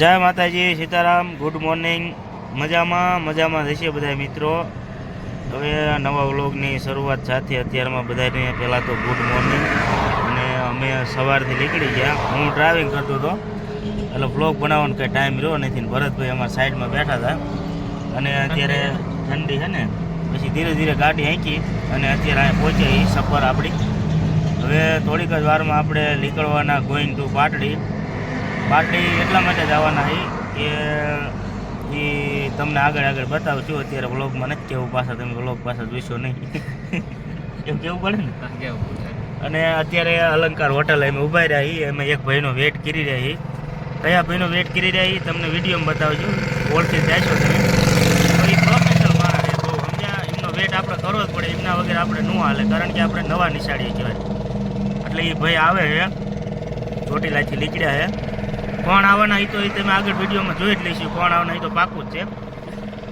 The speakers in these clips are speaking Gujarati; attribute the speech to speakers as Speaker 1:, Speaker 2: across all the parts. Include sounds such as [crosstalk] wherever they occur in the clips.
Speaker 1: જય માતાજી, સીતારામ ગુડ મોર્નિંગ મજામાં મજામાં થશે બધા મિત્રો. હવે નવા વ્લોગની શરૂઆત સાથે અત્યારમાં બધાને પહેલાં તો ગુડ મોર્નિંગ અને અમે સવારથી નીકળી ગયા. હું ડ્રાઇવિંગ કરતો હતો. એટલે વ્લોગ બનાવવાનો કંઈ ટાઈમ રહ્યો નથી ભરતભાઈ અમારા સાઈડમાં બેઠા હતા. અને અત્યારે ઠંડી છે ને, પછી ધીરે ધીરે ગાડી હાંકી અને અત્યારે અહીંયા પહોંચી સફર આપણી. હવે થોડીક જ વારમાં આપણે નીકળવાના ગોઈંગ ટુ પાટડી. પાટડી એટલા માટે જવાના છે કે એ તમને આગળ આગળ બતાવું છું અત્યારે વ્લોગમાં નથી કેવું પાછા તમે વ્લોગ પાછા જોઈશો નહીં. [laughs] એવું કેવું પડે ને? અને અત્યારે અલંકાર હોટલ અમે ઊભા રહ્યા છીએ. અમે એક ભાઈનો વેટ કરી રહ્યા છીએ. કયા ભાઈનો વેટ કરી રહ્યા છીએ તમને વિડીયોમાં બતાવજો. ઓળખી જાશો તમે. તો એ પ્રોફેશનલ માણસ છે બહુ સમજ્યા? એમનો વેટ આપણે કરવો જ પડે. એમના વગર આપણે ન હાલે કારણ કે આપણે નવા નિશાળીએ કહેવાય. એટલે એ ભાઈ આવે છે ચોટીલાથી નીકળ્યા છે. કોણ આવવાના એ તો એ તમે આગળ વિડીયોમાં જોઈ જ લઈશું. કોણ આવવાના એ તો પાકું જ છે.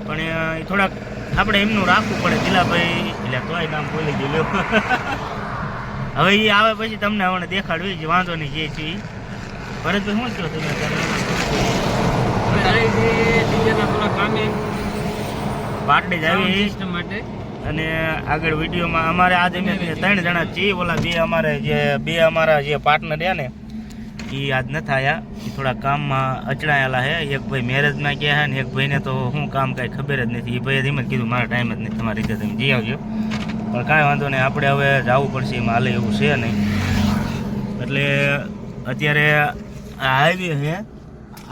Speaker 1: પણ એ થોડાક આપણે એમનું રાખવું પડે. દિલાભાઈ એટલે તોય નામ બોલી ગયું લ્યો હવે એ આવે પછી તમને હવે દેખાડવી. જ વાંધો નહીં જે છે. ભરતભાઈ શું કહો તમે પાટડે જ આવી.
Speaker 2: માટે.
Speaker 1: અને આગળ વિડીયોમાં અમારે આજે ત્રણ જણા છીએ. ઓલા બે અમારે જે બે અમારા જે પાર્ટનર રહ્યા ને એ આજ ન આવ્યા એ થોડા કામમાં અચડાયેલા છે એક ભાઈ મેરેજમાં ગયા છે ને એક ભાઈને તો શું કામ કાંઈ ખબર જ નથી. એ ભાઈએ એમ કીધું, મારા ટાઈમ જ નથી તમારી રીતે તમે જઈ આવજો. પણ કાંઈ વાંધો નહીં, આપણે હવે જવું પડશે, એમાં હાલે એવું છે નહીં. એટલે અત્યારે હાઈવે છે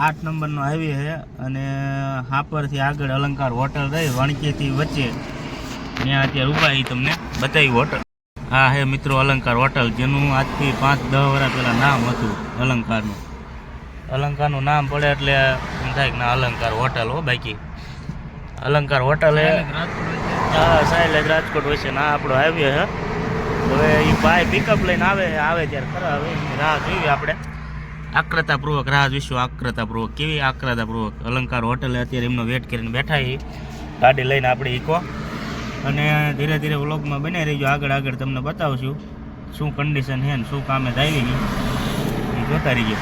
Speaker 1: આઠ નંબરનો હાઈવે છે અને હાપરથી આગળ અલંકાર હોટલ રહી વણકીથી વચ્ચે. ત્યાં અત્યારે ઊભા એ તમને બતાવી હોટલ. આ હે મિત્રો અલંકાર હોટલ જેનું આજથી પાંચ દસ વર્ષ પહેલાં નામ હતું અલંકારનું. અલંકારનું નામ પડે એટલે એમ થાય કે ના અલંકાર હોટલ હો બાકી. અલંકાર હોટલ હે. હા સાહેબ રાજકોટ વચ્ચે ના આપણો હાઈવે હે. હવે એ ભાઈ પિકઅપ લઈને આવે આવે ત્યારે ખરા હવે રાહ જોઈએ આપણે. આક્રતાપૂર્વક રાહ જોઈશું આક્રતાપૂર્વક. કેવી આક્રતાપૂર્વક? અલંકાર હોટલે અત્યારે એમનો વેટ કરીને બેઠા એ ગાડી લઈને આપણે ઈકો અને ધીરે ધીરે વ્લોગમાં બને રહીજો. આગળ આગળ તમને બતાવશું શું કન્ડિશન છે ને શું કામે થાય એ જોતા રહીજો.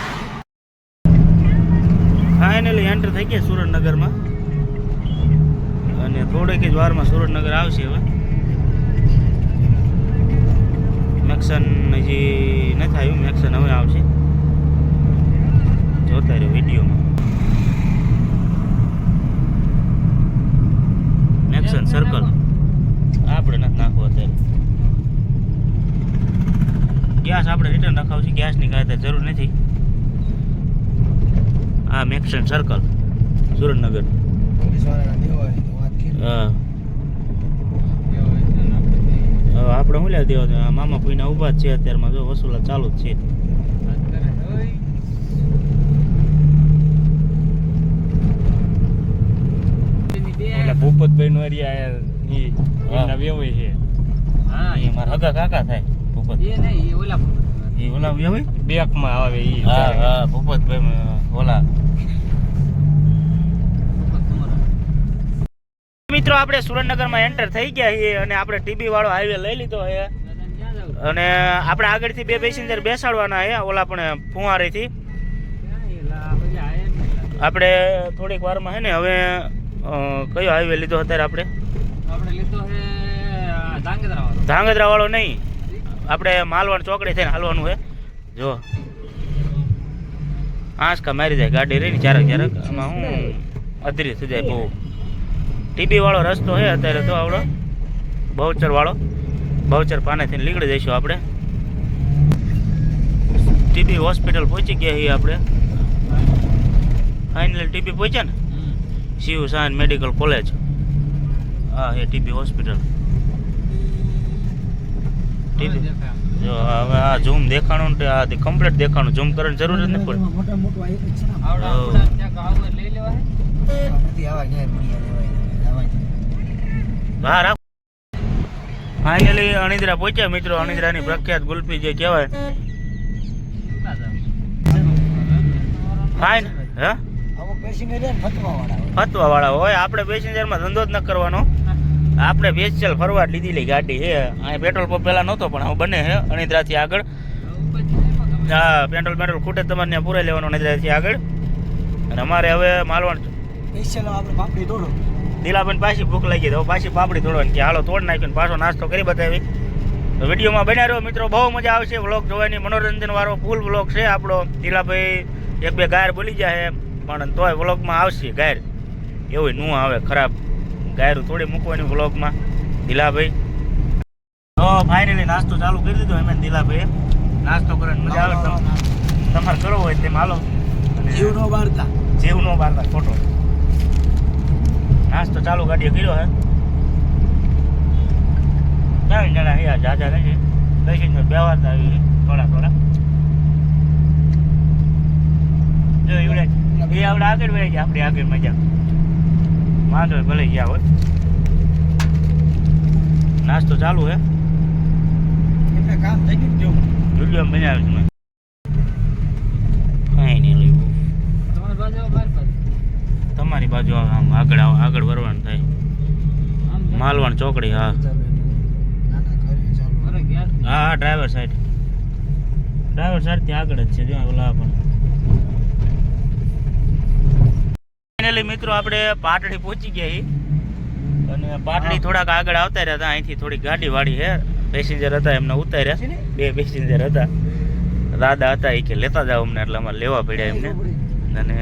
Speaker 1: ફાઇનલી એન્ટર થઈ ગયા સુરતનગરમાં અને થોડીક જ વારમાં સુરતનગર આવશે હવે. મેક્સન હજી નથી આવ્યું. મેક્સન હવે આવશે. જોતા રહ્યો વિડીયોમાં મેક્સન સર્કલ આપણે નથી નાખવો અત્યારે ગેસ આપણે રિટર્ન રખાવશું ગેસની કાંઈ જરૂર નથી આ સર્કલ સુરેન્દ્રનગર. હા. આપણે શું લેવા દેવા મામા કોઈના ઊભા છે અત્યારમાં. જો વસૂલા ચાલુ જ છે.
Speaker 2: ભૂપતભાઈ નો એરિયા
Speaker 1: હા.
Speaker 2: એમના વેવાય છે.
Speaker 1: એ મારા હગા કાકા થાય ભૂપત. એ ઓલા વ્યવય
Speaker 2: બેકમાં આવે એ
Speaker 1: હા હા ભૂપતભાઈ ઓલા મિત્રો આપણે સુરેન્દ્રનગરમાં એન્ટર થઈ ગયા છીએ અને આપણે ટીબી વાળો હાઈવે લઈ લીધો છે. અને આપણે આગળથી બે પેસેન્જર બેસાડવાના છે ઓલા પણ ફુવારીથી. આપણે થોડીક વારમાં છે ને હવે કયો હાઈવે લીધો અત્યારે આપણે?
Speaker 2: ધાંગધ્રા વાળો
Speaker 1: નહીં. આપણે માલવાડ ચોકડી થઈને હાલવાનું છે. જો. આંસકા મારી જાય ગાડી રહી ને ક્યારેક ક્યારેક આમાં હું અધરી થઈ જાય બહુ. ટીબી વાળો રસ્તો છે અત્યારે તો આવડો. બહુચર વાળો. બહુચર પાનેથી નીકળી જઈશું આપણે. ટીબી હોસ્પિટલ પહોંચી ગયા છીએ આપણે. ફાઇનલી ટીબી પહોંચ્યા ને? Shiv Sion medical college. હા એ ટીબી હોસ્પિટલ. ટીબી. જો હવે આ ઝૂમ દેખાણું ને આ કમ્પ્લીટ દેખાણું. ઝૂમ કરવાની જરૂર જ નથી પડતી. હા રાખ ફાઇનલી અણિદ્રા પહોંચ્યા મિત્રો. અણિદ્રાની પ્રખ્યાત ગુલ્ફી જે કહેવાય. ફાઇન હે?
Speaker 3: ફતવા વાળા હોય.
Speaker 1: આપણે પેસેન્જરમાં ધંધો જ ન કરવાનો. આપણે વેચલ ફરવા લીધી લઈ ગાડી હે અહીંયા પેટ્રોલ પંપ પહેલાં નહોતો, પણ હવે બને હે અણિદ્રાથી આગળ. હા પેટ્રોલ પેટ્રોલ ખૂટે તમારે ત્યાં પૂરાઈ લેવાનું અણિદ્રાથી આગળ. અને અમારે હવે માલવણ દિલાબેન પાછી ભૂખ લાગી તો પાછી પાપડી તોડવાની કે હાલો તોડ નાખ્યો ને પાછો નાસ્તો કરી બતાવી. તો વિડીયોમાં બન્યા રહ્યો મિત્રો બહુ મજા આવશે વ્લોગ જોવાની. મનોરંજન વાળો ફૂલ વ્લોગ છે આપણો. દિલાભાઈ એક બે ગાયર બોલી જાય પણ તોય વ્લોગમાં આવશે ગાયર. એવું નું આવે ખરાબ. ગાયરું થોડી મૂકવાની વ્લોગમાં દિલાભાઈ તો ફાઇનલી નાસ્તો ચાલુ કરી દીધો એમ દિલાભાઈ નાસ્તો કરીને મજા આવે તમ- તમારે કરવો હોય તેમ હાલો. અને
Speaker 3: જીવ નો વાર્તા.
Speaker 1: જીવ નો બારતા ખોટો. નાસ્તો ચાલુ ગાડીએ કર્યો હે. ત્રણ જણા અહીંયા જાજા નથી બેસીને બેવાતા આવી થોડા થોડા. જો એવડે એ આપણે આગળ વહી ગયા આપણે આગળ મજા. વાંધો ભલે ગયા હોય. નાસ્તો ચાલુ હે.
Speaker 3: કામ થઈ ગયું જેવું
Speaker 1: વીડિયો બનાવ્યો છે મેં કાંઈ નહીં લેવું
Speaker 2: તમારી બાજુ.
Speaker 1: તમારી બાજુ આમ આગળ આવો, આગળ વરવાનું થાય. માલવાણ ચોકડી હા. હા હા ડ્રાઈવર સાઈડ ડ્રાઈવર સાઈડથી આગળ જ છે જો ઓલા પણ. ફાઇનલી મિત્રો આપણે પાટડી પહોંચી ગયા અને પાટડી થોડાક આગળ આવતા રહ્યા હતા અહીંથી થોડી ગાડી વાળી છે પેસેન્જર હતા એમને ઉતાર્યા. બે પેસેન્જર હતા. દાદા હતા એ કે લેતા જાઓ અમને એટલે અમારે લેવા પડ્યા એમને. અને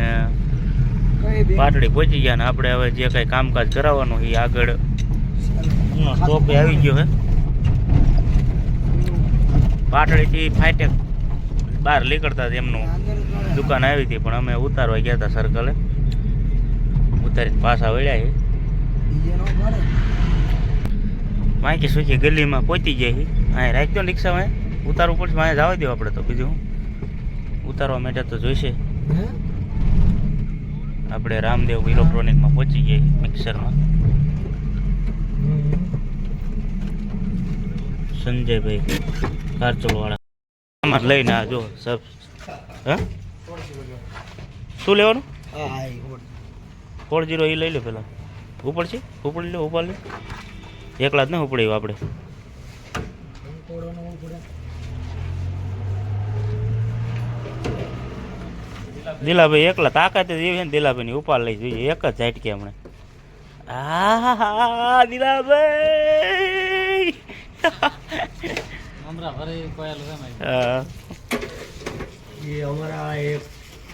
Speaker 1: પાટડી પહોંચી ગયા ને આપણે હવે જે કઈ કામકાજ કરાવવાનું એ આગળ સ્ટોપે આવી ગયો હે. પાટડીથી ફાઈટેક બહાર નીકળતા એમનું દુકાન આવી હતી પણ અમે ઉતારવા ગયા હતા સર્કલે ઉતારીને પાછા વળ્યા છે
Speaker 3: નો
Speaker 1: સુખી ગલીમાં પહોંચી જાય અહીં રાખ્યો રિક્ષામાં. ઉતારવું પડશે અહીંયા જવા દો આપણે તો બીજું ઉતારવા માટે તો જોઈશે.
Speaker 3: હે?
Speaker 1: આપણે રામદેવ ઇલેક્ટ્રોનિકમાં પહોંચી ગયા મિક્સરમાં સંજયભાઈ કારચોલવાળા. આમાં લઈને આ જો સબ હા? શું લેવાનું? ફોર જીરો એ લઈ લો પેલા. ઉપડશે ઉપડી લે ઉપાડ લે એકલા જ ને ઉપડી આપણે
Speaker 3: કોડવાનો પડે
Speaker 1: દિલાભાઈ એકલા તાકાત જ એવી છે ને દિલાભાઈની ઉપાડ લઈ જોઈએ. એક જ ઝાટકે હમણાં. આ દિલાભાઈ!
Speaker 3: એ અમારા એક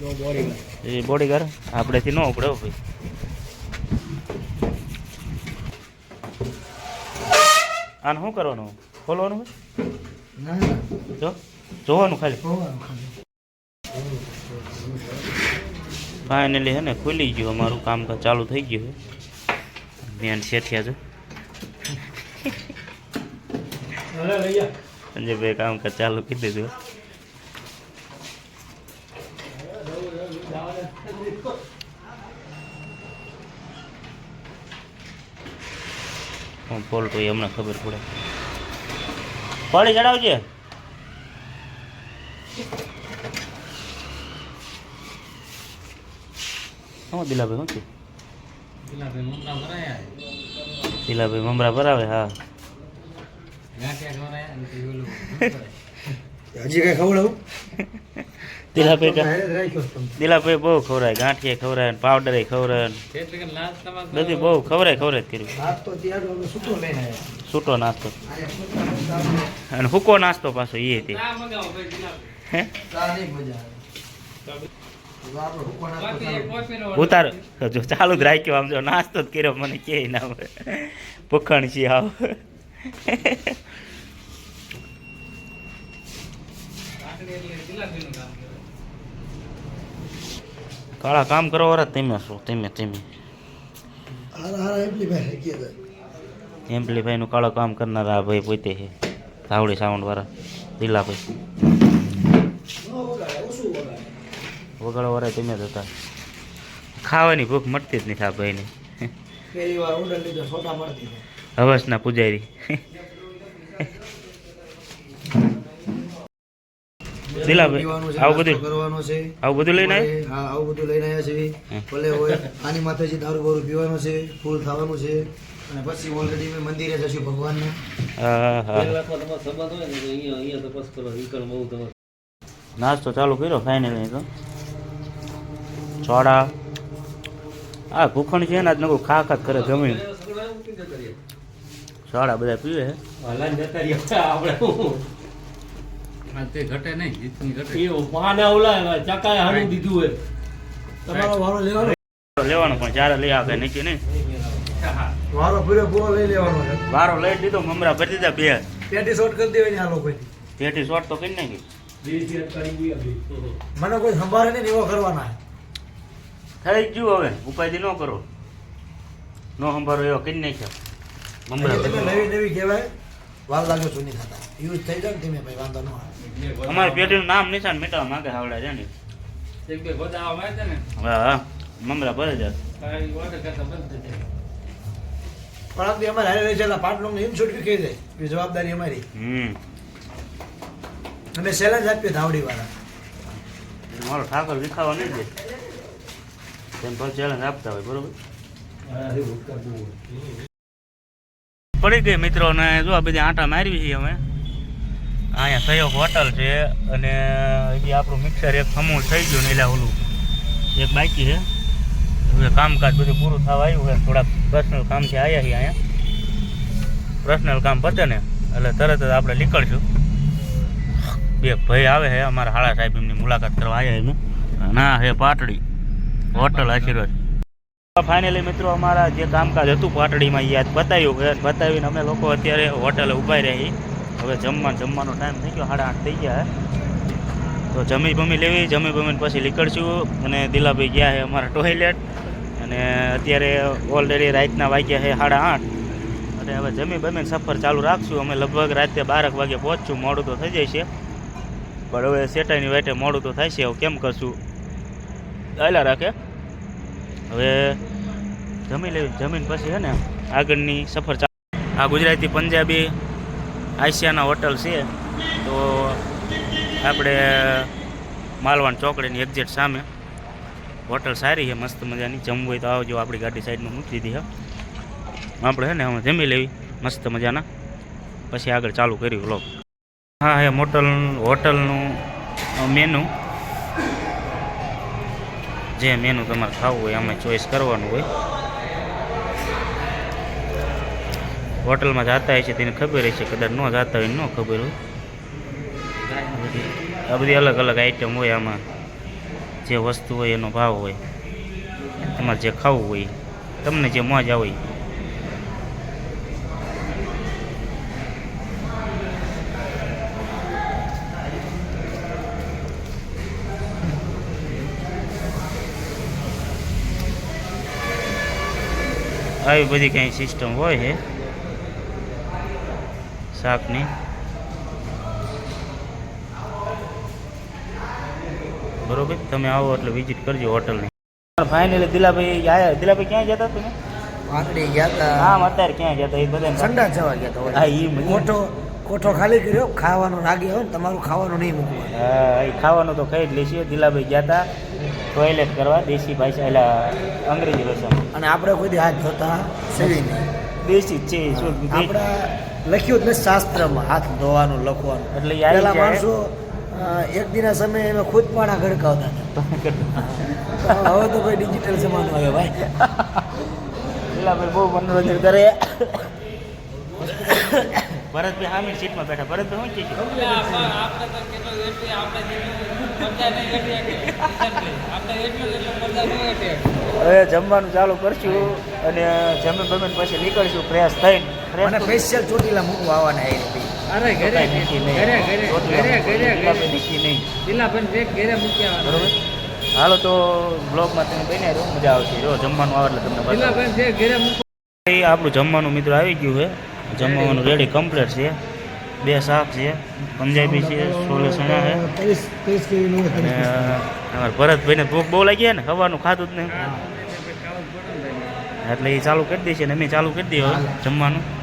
Speaker 3: જો બોડી
Speaker 1: એ બોડીગાર્ડ આપણેથી ન ઉપડે ભાઈ. આને શું કરવાનું? ખોલવાનું જો ખાલી.
Speaker 3: જોવાનું ખાલી.
Speaker 1: ફાઇનલી હે ને ખુલી ગયું અમારું કામકાજ ચાલુ થઈ ગયું બેન શેઠિયા જો.
Speaker 3: કામ
Speaker 1: સંજયભાઈ કામકાજ ચાલુ કરી દીધું ફોલ્ટ હોય હમણાં ખબર પડે. પાણી ચડાવજે. શું દિલાભાઈ શું છે. દિલાભાઈ મમરા ભરાવે હા
Speaker 3: હજી કઈ ખવડાવું
Speaker 1: દિલાભાઈ બહુ ખવરાય ગાંઠીએ ખવરાય પાવડર
Speaker 2: તો
Speaker 1: બધી બહુ ખવરાય ખવરાય જ કર્યું નાસ્તો
Speaker 3: નાસ્તો
Speaker 1: અને હુકો નાસ્તો પાછો એ હતી ઉતાર. જો ચાલુ જ રાખ્યો આમ જો, નાસ્તો જ કર્યો, મને કે ના ભૂખણ છે આવ. કાળા કામ કરો વરા તમે શું તમે તમે. એમ્પ્લીફાઈનું કાળો કામ કરનારા ભાઈ પોતે છે, ધાવડી સાઉન્ડ વાળા દિલાભાઈ
Speaker 3: ન વગાડે, ઓછું વગાડે.
Speaker 1: વગાડો વાળા તમે જ હતા. ખાવાની ભૂખ મટતી જ નહીં આ ભાઈને.
Speaker 3: મળતી.
Speaker 1: હવસના પૂજારી. દિલાભાઈ,
Speaker 3: છે,
Speaker 1: આવું
Speaker 3: નાસ્તો
Speaker 1: બધું?
Speaker 3: કરવાનો છે.
Speaker 1: આવું બધું લઈને
Speaker 3: હા આવું બધું લઈને આવ્યા છે ભલે હોય આની માથેથી દારૂ બારૂ પીવાનું છે ફૂલ ખાવાનું છે. અને પછી ઓલરેડી મેં મંદિરે જશું ભગવાનના.
Speaker 1: નાસ્તો ચાલુ કર્યો ફાઇનલી તો? સોડા આ ભૂખણ છે ને આજ નકરું ખા ખાત કરે જમીન. સોડા બધા પીવે છે.
Speaker 4: હલાઈને જતા રહ્યા આપણે. શું?
Speaker 2: આ તે ઘટે નહીં ઘટે.
Speaker 4: એ ઓલા ચકાએ હારું દીધું હોય.
Speaker 3: તમારો વારો લેવાનો?
Speaker 1: લેવાનું પણ જ્યારે લઈ આવે નીચે નહીં.
Speaker 3: વારો પૂરો પૂરો લઈ લેવાનો છે.
Speaker 1: વારો લઈ દીધો મમરા ભરી દીધા બે.
Speaker 3: પેટી શોર્ટ કરી દેવાની આ લોકોની
Speaker 1: પેટી શોર્ટ તો કરી નાખી.
Speaker 3: મને કોઈ સંભાળે નહીં એવો કરવાના.
Speaker 1: થઈ ગયું હવે. ઉપાધિ ન કરો. નો સંભારો એવો કરી નાખ્યો.
Speaker 3: નવી નવી કહેવાય વાર લાગે જૂની થતા યુઝ થઈ જાય ને તમે ભાઈ વાંધો ન આવે.
Speaker 1: અમારે પેઢીનું નામ નિશાન મેટાવા માંગે હાવડા છે ને.
Speaker 2: જેમ કે ગોદાવા માં ને.
Speaker 1: હા હા મમરા ભરે જાય
Speaker 2: બંધ જાય.
Speaker 3: પણ અમારે હારે રહી છેલ્લા પાંચ લોકો એમ છૂટકી કહી દે એ જવાબદારી અમારી.
Speaker 1: હમ.
Speaker 3: અમે સેલેન્જ આપીએ ધાવડી વાળા
Speaker 1: મારો ઠાકોર વિખાવા નહીં દે. તેમ ચેલેન્જ આપતા હોય બરોબર? પડી ગઈ મિત્રો ને જો આ બધી આંટા મારવી છે અમે. અહીંયા સહયોગ હોટલ છે અને હજી આપણું મિક્સર એક સમૂહ થઈ ગયું ને એટલે ઓલું. એક બાકી છે. હવે કામકાજ બધું પૂરું થવા આવ્યું છે થોડાક પર્સનલ કામથી આવ્યા છીએ અહીંયા. પર્સનલ કામ પતે ને એટલે તરત જ આપણે નીકળશું. બે ભાઈ આવે છે અમારા હાળા સાહેબ એમની મુલાકાત કરવા આવ્યા એમ ના હે પાટડી. હોટલ આશીર્વાદ. ફાઇનલી મિત્રો અમારા જે કામકાજ હતું પાટડીમાં આજ બતાવ્યું બતાવીને અમે લોકો અત્યારે હોટલે ઊભા રહ્યા હવે જમવા, જમવાનો ટાઈમ થઈ ગયો, સાડા આઠ થઈ ગયા તો જમી બમી લેવી, જમી બમીને પછી નીકળશું. અને દિલાભાઈ ગયા છે અમારા ટોયલેટ અને અત્યારે ઓલરેડી રાતના વાગ્યા છે સાડા આઠ. અને હવે જમી બમીને સફર ચાલુ રાખશું. અમે લગભગ રાતે બારક વાગે પહોંચશું. મોડું તો થઈ જાય છે. પણ હવે સેટાઈની વાટે મોડું તો થાય છે. કેમ કરશું? ચાલ્યા રાખે. હવે જમી લેવી જમીન પછી છે ને આગળની સફર આ ગુજરાતી પંજાબી આશિયાના હોટલ છે. તો આપણે માલવાણ ચોકડીની એક્ઝેક્ટ સામે હોટલ સારી છે, મસ્ત મજાની. જમવું હોય તો આવજો, આપણી ગાડી સાઈડમાં મૂકી દીધી છે આપણે છે ને હવે જમી લેવી, મસ્ત મજાના. પછી આગળ ચાલુ કર્યું લોક હા, એ મોટલ હોટલનું મેનુ જે મેનુ તમારે ખાવું હોય અમે ચોઈસ કરવાનું હોય. હોટલમાં જતા હોય છે તેને ખબર હશે, કદાચ ન જતા હોય ન ખબર હોય. આ બધી અલગ અલગ આઈટમ હોય આમાં. જે વસ્તુ હોય એનો ભાવ હોય, તમારે જે ખાવું હોય, તમને જે મોજ આવે આવી બધી કંઈ સિસ્ટમ હોય છે. શાકની. બરોબર? તમે આવો એટલે વિઝિટ કરજો હોટલની ફાઇનલી દિલાભાઈ આયા દિલાભાઈ ક્યાં જતા તમે?
Speaker 3: ગયા હતા
Speaker 1: આમ અત્યારે ક્યાં જતા એ બધા
Speaker 3: સંડા જવા ગયા હતા
Speaker 1: હા, એ મજા.
Speaker 3: કોઠો ખાલી કર્યો ખાવાનું રાગી હોય ને તમારું ખાવાનું નહીં મૂકવું.
Speaker 1: હા એ ખાવાનું તો ખાઈ જ લઈશું દિલાભાઈ ગયા હતા ટોયલેટ કરવા દેશી ભાષા એટલે અંગ્રેજી ભાષામાં.
Speaker 3: અને આપણે કોઈ હાથ ધોતા સેવી નહીં.
Speaker 1: દેશી છે
Speaker 3: આપણે લખ્યું જ નથી શાસ્ત્રમાં હાથ ધોવાનું લખવાનું.
Speaker 1: એટલે જાય.
Speaker 3: માણસો એક દિના સમયે એમાં ખુદ પાણા ગડકાવતા હતા. હવે તો કોઈ ડિજિટલ જમાનો આવ્યો ભાઈ.
Speaker 1: દિલાભાઈ બહુ મનોરંજન કરે. [coughs] ભરતભાઈ હામી સીટમાં બેઠા. ભરતભાઈ શું
Speaker 2: શકીએ.
Speaker 1: હવે જમવાનું ચાલુ કરશું અને જમી બમીને પછી નીકળશું. પ્રયાસ થઈને.
Speaker 3: મને સ્પેશિયલ ચોટીલા મૂકવા આવવાના
Speaker 2: અરે ઘરે
Speaker 1: નહીં.
Speaker 2: ઘરે ઘરે ઘરે ઘરે
Speaker 1: નીકળી નહીં.
Speaker 2: દિલાભાઈ બેગ ઘરે મૂકી.
Speaker 1: બરોબર? હાલો તો બ્લોગમાં તમે રહો. મજા આવશે. જો જમવાનું આવે એટલે તમને આપણું જમવાનું મિત્રો આવી ગયું છે. જમવાનું રેડી કમ્પ્લીટ છે. બે શાક છે પંજાબી છે છોલે ચણા છે. અને અમારા ભરતભાઈને ભૂખ બહુ લાગી ને હવાનું ખાધું જ નહીં. એટલે એ ચાલુ કરી દેશે ને અમે ચાલુ કરી દઈએ જમવાનું.